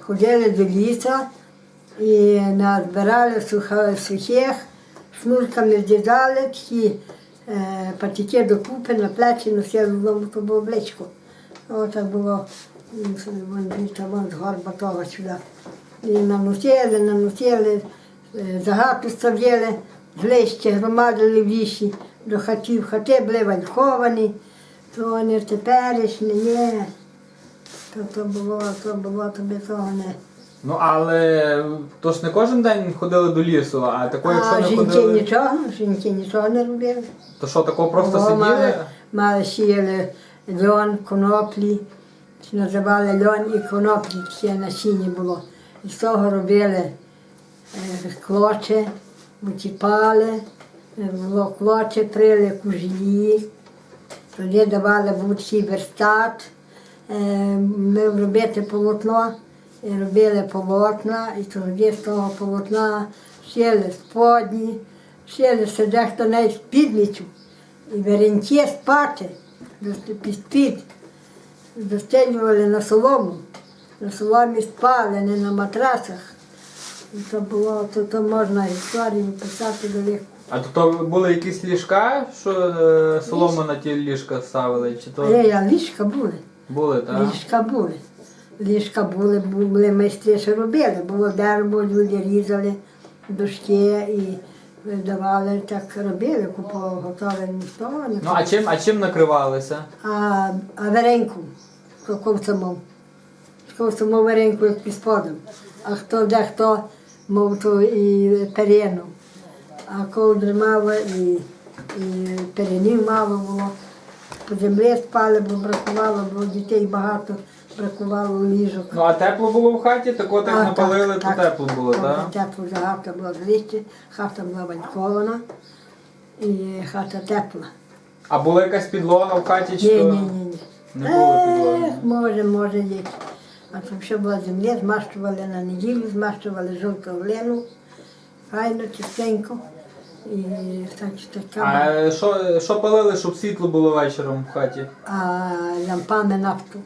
ходили до лісу і назбирали сухих, шнурками зв'язали такі е, патики докупи на плечі носили в одному тобі обличку. Отак було м, вон звідти, вон з горба того сюди. І наносили, наносили, е, загату ставили, злище громадили в лісі до хатів. Хати були вальховані, то вони теперішні, ні. То, то було, то було, тобі того не. Ну але то ж не кожен день ходили до лісу, а тако, якщо А не жінки ходили, нічого, жінки нічого не робили. то що такого просто О, сиділи? мали сіяли льон, коноплі, чи називали льон і коноплі, таке насіння було. І з того робили е, клоче, витіпали, е, було клоче, прили кужлі, тоді давали верстат, е, ми робити полотно, і робили полотна, і тоді з того полотна шили сподні, шили се дехто навіть спідницю, і веренті спати, під під, застелювали на солому, на соломі спали, не на матрасах. І то було, то, то можна історію писати до легко. А то, то були якісь ліжка, що е, солому на ті ліжка ставили? Чи то Є, я ліжка були. Були, так? Ліжка були. Ліжка були, були майстри, що робили. Було дерево, люди різали дошки і давали, так робили, купували готове ніхто. не Ну а чим, а чим накривалися? А, а вареньку, ковцемов. Ковцемов вареньку як під сподом. А хто дехто мов то і перину. А ковдри мало і, і перенів мало було. По землі спали, бо бракувало, бо дітей багато бракувало ліжок. Ну а тепло було в хаті, так А, напалили, то так. тепло було, Так, так? Тепло вже хата була звідти, хата була ванькована і хата тепла. А була якась підлога в хаті, чи Ні, то ні, ні, ні. не було підлоги? Ех, може, може, є. А то все було землі, змащували на неділю, змащували жовту глину, файно, чистенько. І так, така, А що, що палили, щоб світло було вечором в хаті? а лампами нафту.